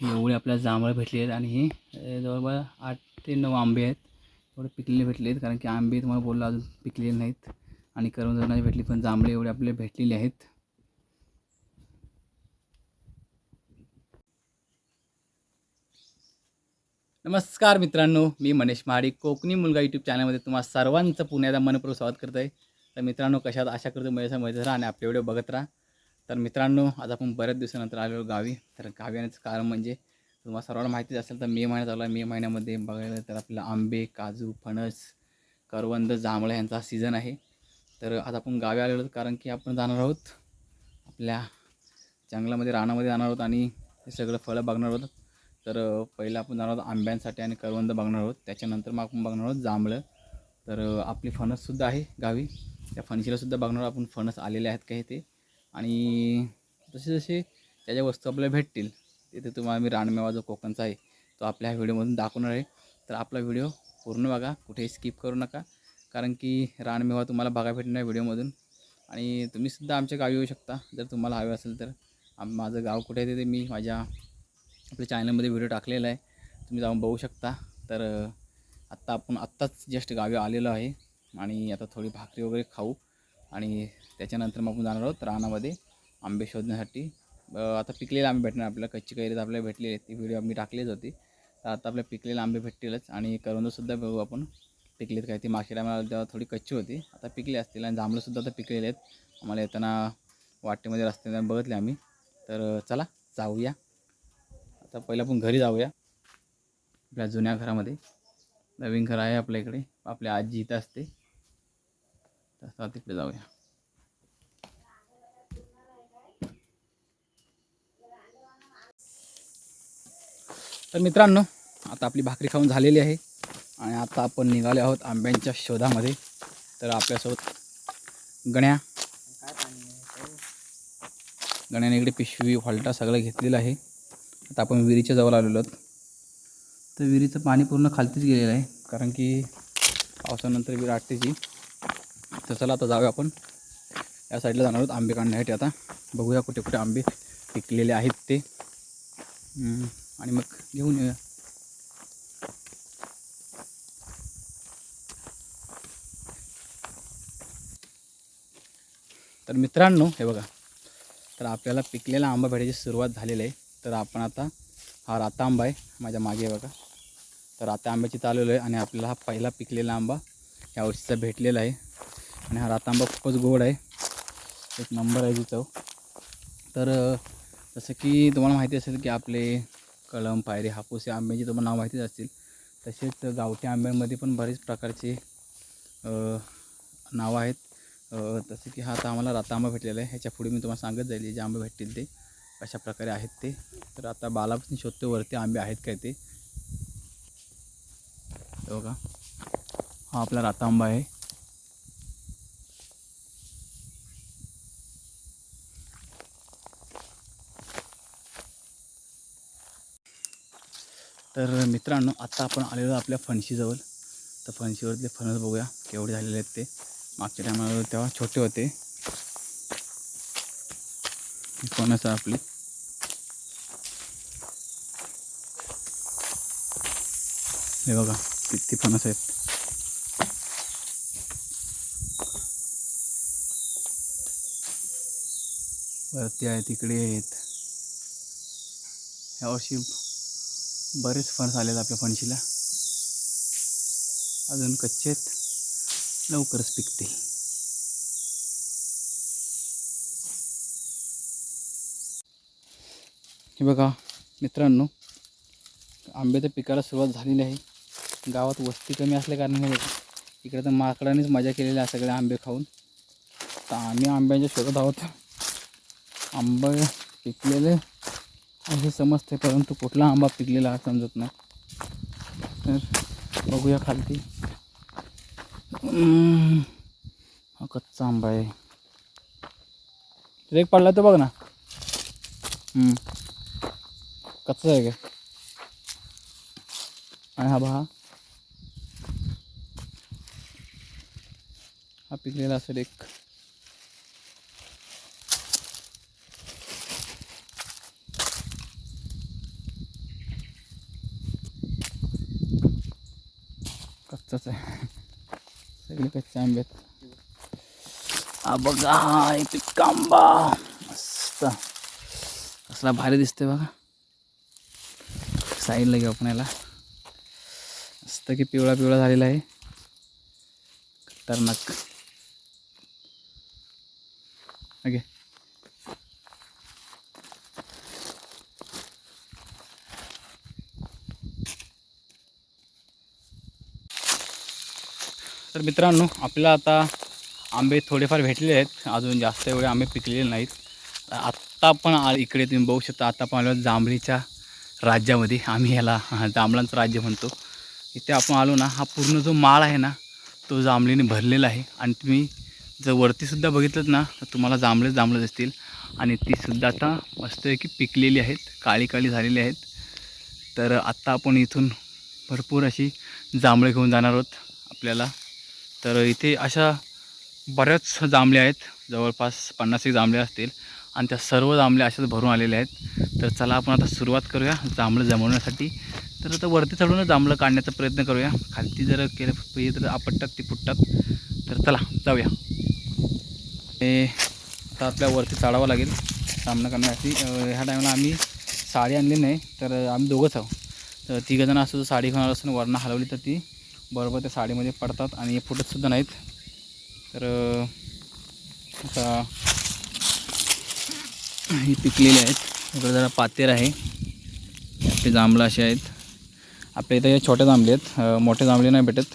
एवढे आपल्याला जांभळं भेटले आहेत आणि हे जवळपास आठ ते नऊ आंबे आहेत. एवढे पिकलेले भेटले आहेत कारण की आंबे तुम्हाला बोललो अजून पिकलेले नाहीत. आणि करवंद नाही भेटली पण जांभळे एवढे आपल्याला भेटलेले आहेत. नमस्कार मित्रांनो मी मनीष महाडी कोकणी मुलगा यूट्यूब चॅनलमध्ये तुम्हा सर्वांचं पुण्याचा मनपूर्वक स्वागत करत आहे तर मित्रांनो कशात आशा करतो माझ्या मजेत राहा आणि आपले व्हिडिओ बघत राहा. तर मित्रांनो आज आपण बऱ्याच दिवसानंतर आलेलो गावी. तर गावी येण्याचं कारण म्हणजे तुम्हाला सर्वांना माहितीच असेल तर मे महिन्यात आला मे महिन्यामध्ये बघायला तर आपल्याला आंबे काजू फणस करवंद जांभळं यांचा सीझन आहे. तर आज आपण गावी आलेलो आहोत कारण की आपण जाणार आहोत आपल्या जंगलामध्ये रानामध्ये जाणार आहोत आणि हे सगळं फळं बघणार आहोत. तर पहिलं आपण जाणार आहोत आंब्यांसाठी आणि करवंद बघणार आहोत. त्याच्यानंतर मग आपण बघणार आहोत जांभळं. तर आपली फणससुद्धा आहे गावी. त्या फणशीलासुद्धा बघणार आहोत आपण. फणस आलेले आहेत का ते आणि जसे जसे त्या ज्या वस्तू आपल्याला भेटतील तिथे तुम्हाला मी रानमेवा जो कोकणचा आहे तो आपल्या ह्या व्हिडिओमधून दाखवणार आहे. तर आपला व्हिडिओ पूर्ण बघा कुठेही स्किप करू नका. कारण की रानमेवा तुम्हाला बघा भेटणार आहे व्हिडिओमधून. आणि तुम्हीसुद्धा आमच्या गावी येऊ शकता. जर तुम्हाला हवे असेल तर आम माझं गाव कुठे आहे ते मी माझ्या आपल्या चॅनलमध्ये व्हिडिओ टाकलेला आहे. तुम्ही जाऊन बघू शकता. तर आत्ता आपण आत्ताच जस्ट गावी आलेलो आहे. आणि आता थोडी भाकरी वगैरे खाऊ. आणि त्याच्यानंतर मग आपण जाणार आहोत रानामध्ये आंबे शोधण्यासाठी. आता पिकलेले आंबे भेटणार आपल्याला. कच्ची कैरीत आपल्याला भेटलेली आहेत. ती व्हिडिओ आम्ही टाकलीच होती. तर आता आपल्या पिकलेले आंबे भेटतीलच. आणि करवंदसुद्धा बघू आपण. पिकलेत काय ती. मागच्या टायमाला तेव्हा थोडी कच्ची होती आता पिकली असतील. आणि जांभळंसुद्धा आता पिकलेले आहेत. आम्हाला येताना वाटेमध्ये रस्त्याने बघितले आम्ही. तर चला जाऊया. आता पहिलं आपण घरी जाऊया. आपल्या जुन्या घरामध्ये. नवीन घर आहे आपल्या इकडे. आपल्या आजी इथं असते. तर तिकडे जाऊया. तर मित्रांनो आता आपली भाकरी खाऊन झालेली आहे आणि आता आपण निघाले आहोत आंब्यांच्या शोधामध्ये. तर आपल्यासोबत गण्या. गण्याने इकडे पिशवी हॉल्टा सगळं घेतलेलं आहे. आता आपण विहिरीच्या जवळ आलेलो आहोत. तर विहिरीचं पाणी पूर्ण खालतीच गेलेलं आहे कारण की पावसानंतर विहीर आटतेची. तर चला आता जाऊया आपण. या साईडला जाणार आहोत आंबे काढण्यासाठी. आता बघूया कुठे कुठे आंबे पिकलेले आहेत ते. आणि मग घेऊन येऊया. तर मित्रांनो हे बघा. तर आपल्याला पिकलेला आंबा भेटायची सुरुवात झालेली आहे. तर आपण आता हा राता आंबा आहे माझ्या मागे बघा. तर आता आंब्याची चालवलं आहे आणि आपल्याला हा पहिला पिकलेला आंबा या वर्षीचा भेटलेला आहे. आणि हा राता आंबा खूपच गोड आहे. एक नंबर आहे जी चव तर जसं की तुम्हाला माहिती असेल की आपले कळम पायरी हापूस या आंब्याची तुम्हाला नाव माहितीच असतील. तसेच गावठी आंब्यांमध्ये पण बरेच प्रकारचे नावं आहेत. अ, तसे की हा आता आम्हाला राता आंबा भेटलेला आहे. ह्याच्या पुढे मी तुम्हाला सांगत जाईल जे आंबे भेटतील ते कशा प्रकारे आहेत ते. तर आता बालापासून शोधतो वरती आंबे आहेत काय ते. बघा. हा आपला राता आंबा आहे. तर मित्रांनो आता आपण आलेलो आपल्या फणशीजवळ. तर फणशीवरतले फणस बघूया केवढे झालेले आहेत ते. मागच्या टायमाला तेव्हा छोटे होते. फणस आहे आपली. हे बघा किती फणस आहेत. वरती आहेत तिकडे आहेत. यावर्षी बरेच फणस आलेत आपल्या फणशीला. अजून कच्चेत लवकरच पिकतील. हे बघा मित्रांनो आंबे तर पिकायला सुरुवात झालेली आहे. गावात वस्ती कमी असल्या कारणाने बघा इकडे तर माकडानेच मजा केलेली आहे सगळे आंबे खाऊन. तर आम्ही आंब्यांच्या शोधात आहोत. आंबे पिकलेले हे समजते परंतु कुठला आंबा पिकलेला हा समजत नाही. तर बघूया खालती. हा कच्चा आंबा आहे. रेक पडला तर बघ ना. कच्चा आहे का? आणि हा बघा. हा पिकलेला असेल एक. मस्तच आहे. सगळे कच्चे आंबे आहेत. हा बघा इथे कांबा. मस्त. कसला भारी दिसतोय बघा. साईडला घेऊ आपण याला. मस्त की पिवळा पिवळा झालेला आहे. खतरनाक. ओके. तर मित्रांनो आपल्याला आता आंबे थोडेफार भेटलेले आहेत. अजून जास्त एवढे आंबे पिकलेले नाहीत. आत्ता पण आ इकडे तुम्ही बघू शकता आत्ता पण आलो जांभळीच्या राज्यामध्ये. आम्ही ह्याला जांभळांचं राज्य म्हणतो. इथे आपण आलो ना हा पूर्ण जो माळ आहे ना तो जांभळीने भरलेला आहे. आणि तुम्ही जर वरतीसुद्धा बघितलं ना तर तुम्हाला जांभळेच जांभळं दिसतील. आणि तीसुद्धा आता मस्तपैकी पिकलेली आहेत काळी काळी झालेली आहेत. तर आत्ता आपण इथून भरपूर अशी जांभळे घेऊन जाणार आहोत. आपल्याला तर इथे अशा बऱ्याच जांभल्या आहेत. जवळपास पन्नास एक जांभळे असतील. आणि त्या सर्व जांबल्या अशाच भरून आलेल्या आहेत. तर चला आपण आता सुरुवात करूया जांभळं जमवण्यासाठी. तर आता वरती चढूनच जांभळं काढण्याचा प्रयत्न करूया. खालती जर केलं पाहिजे तर आपटतात ती फुटतात तर चला जाऊया. हे आता आपल्या वरती चढावं लागेल. सामना करण्यासाठी. ह्या टायमाला आम्ही साडी आणली नाही तर आम्ही दोघंच आहोत. तर तिघंजणं असं साडी घेणार असून वरनं हलवली तर ती बरोबर त्या साडीमध्ये पडतात आणि फुटतसुद्धा नाहीत. तर आता ही पिकलेली आहेत. इकडे जरा पातेर आहे. आपले जांभळं असे आहेत. आपल्या इथे हे छोटे जांभळे आहेत. मोठे जांभळे नाही भेटत.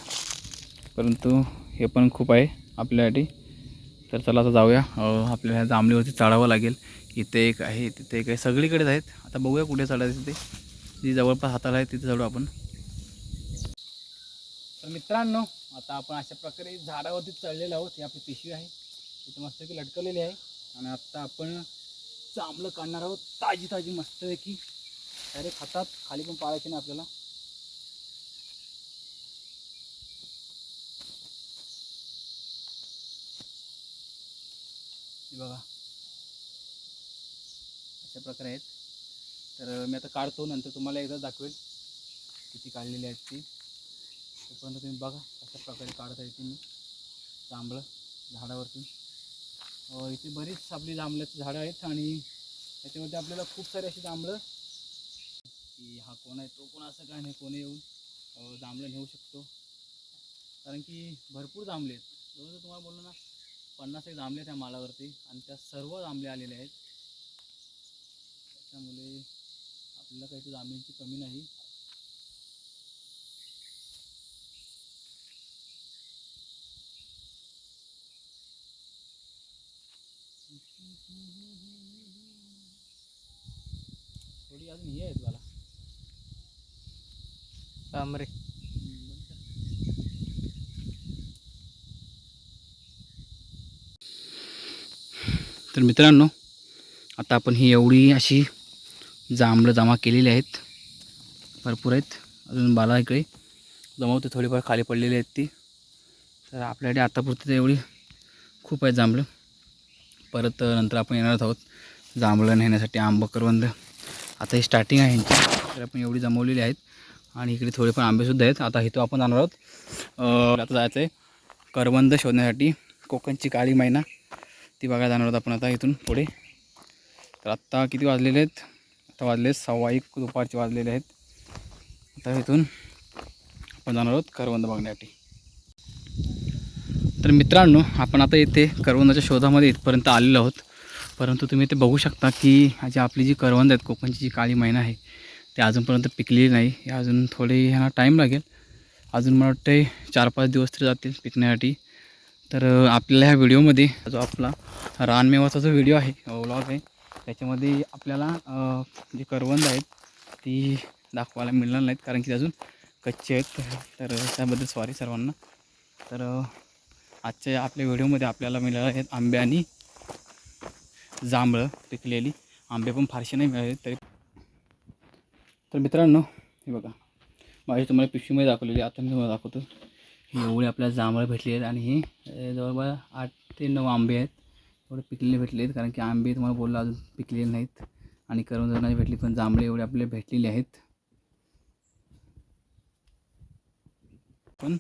परंतु हे पण खूप आहे आपल्यासाठी. तर चला आता जाऊया. आपल्याला ह्या जांभळीवरती चढावं लागेल. इथे एक आहे तिथे एक आहे. सगळीकडेच आहेत. आता बघूया कुठे चढायचं ते. जी जवळपास हाताला आहे तिथे चढू आपण. मित्रांनो आता आपण अशा प्रकारे झाडावरती चढलेलो आहोत. ही आपली पिशवी आहे. तिथे मस्तपैकी लटकवलेली आहे. आणि आत्ता आपण चांबलं काढणार आहोत. ताजी ताजी मस्तपैकी. डायरेक्ट खातात खाली पण पाळायचे नाही आपल्याला. बघा. अशा प्रकारे आहेत. तर मी आता काढतो नंतर तुम्हाला एकदा दाखवेल किती काढलेली आहेत ती. तोपर्यंत तुम्ही बघा कशा प्रकारे काढता येते मी जांभळं झाडावरती. इथे बरीच आपली जांभळ्याची झाडं आहेत आणि त्याच्यामध्ये आपल्याला खूप सारे अशी जांभळं की हा कोण आहे तो कोण असं काय नाही कोणी येऊन जांभळं नेऊ शकतो. कारण की भरपूर जांभळे आहेत. जवळजवळ तुम्हाला बोललो ना पन्नास एक जांभळे आहेत त्या मालावरती आणि त्या सर्व जांभळे आलेले आहेत. त्याच्यामुळे आपल्याला काही तर जांभळींची कमी नाही. थोडी अजून आहेत मला. तर मित्रांनो आता आपण ही एवढी अशी जांभळं जमा केलेली आहेत. भरपूर आहेत. अजून बाला इकडे जमावते थोडीफार खाली पडलेली आहेत ती. तर आपल्याकडे आतापुरती तर एवढी खूप आहेत जांभळं. परत नंतर आपण येणार आहोत जांभळं नेण्यासाठी आंबं करवंद आता ही स्टार्टिंग आहे ह्यांची तर आपण एवढी जमवलेली आहेत. आणि इकडे थोडे पण आंबेसुद्धा आहेत. आता इथं आपण जाणार आहोत. आता जायचं आहे करवंद शोधण्यासाठी. कोकणची काळी मैना ती बघायला जाणार आहोत आपण आता इथून पुढे. तर आत्ता किती वाजलेले आहेत? आता वाजले सव्वा एक दुपारचे वाजलेले आहेत. आता इथून आपण जाणार आहोत करवंद बघण्यासाठी. तर मित्रांनो आपण आता इथे करवंदाच्या शोधामध्ये इथपर्यंत आलेलो आहोत. परंतु तुम्ही इथे बघू शकता की जी आपली जी करवंद आहेत कोकणची जी काळी मैना आहे ते अजूनपर्यंत पिकलेली नाही. अजून थोडे ह्यांना टाईम लागेल. अजून मला वाटते चार पाच दिवस तरी जातील पिकण्यासाठी. तर आपल्याला ह्या व्हिडिओमध्ये जो आपला रानमेवाचा जो व्हिडिओ आहे व्लॉग आहे त्याच्यामध्ये आपल्याला जी करवंद आहेत ती दाखवायला मिळणार नाहीत कारण की अजून कच्चे आहेत. तर त्याबद्दल सॉरी सर्वांना. तर आजच्या आपल्या व्हिडिओमध्ये आपल्याला मिळाले आहेत आंबे आणि जांभळं पिकलेली. आंबे पण फारसे नाही मिळाले तरी. तर मित्रांनो हे बघा. माझी तुम्हाला पिशवीमध्ये दाखवलेली आता मी तुम्हाला दाखवतो. ही एवढी आपल्याला जांभळं भेटली आहेत आणि ही जवळपास आठ ते नऊ आंबे आहेत. एवढे पिकलेले भेटले आहेत. कारण की आंबे तुम्हाला बोलला अजून पिकलेले नाहीत. आणि करवंद नाही भेटली पण जांभळे एवढे आपल्याला भेटलेले आहेत. पण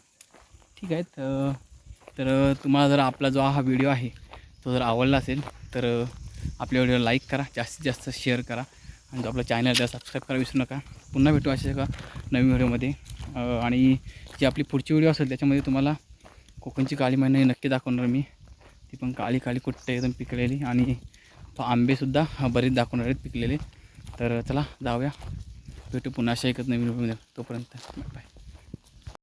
ठीक आहेत. तर तुम्हाला जर आपला जो हा व्हिडिओ आहे तो जर आवडला असेल तर आपल्या व्हिडिओला लाईक करा जास्तीत जास्त शेअर करा आणि जो आपला चॅनल त्याला सबस्क्राईब करा विसरू नका. पुन्हा भेटू अशा का नवीन व्हिडिओमध्ये. आणि जी आपली पुढची व्हिडिओ असेल त्याच्यामध्ये तुम्हाला कोकणची काळी महिना नक्की दाखवणार मी. ती पण काळी काळी कुट्टे एकदम पिकलेली आणि तो आंबेसुद्धा बरेच दाखवणार आहेत पिकलेले. तर चला जाऊया. भेटू पुन्हा अशा एकच नवीन व्हिडिओमध्ये. तोपर्यंत बाय.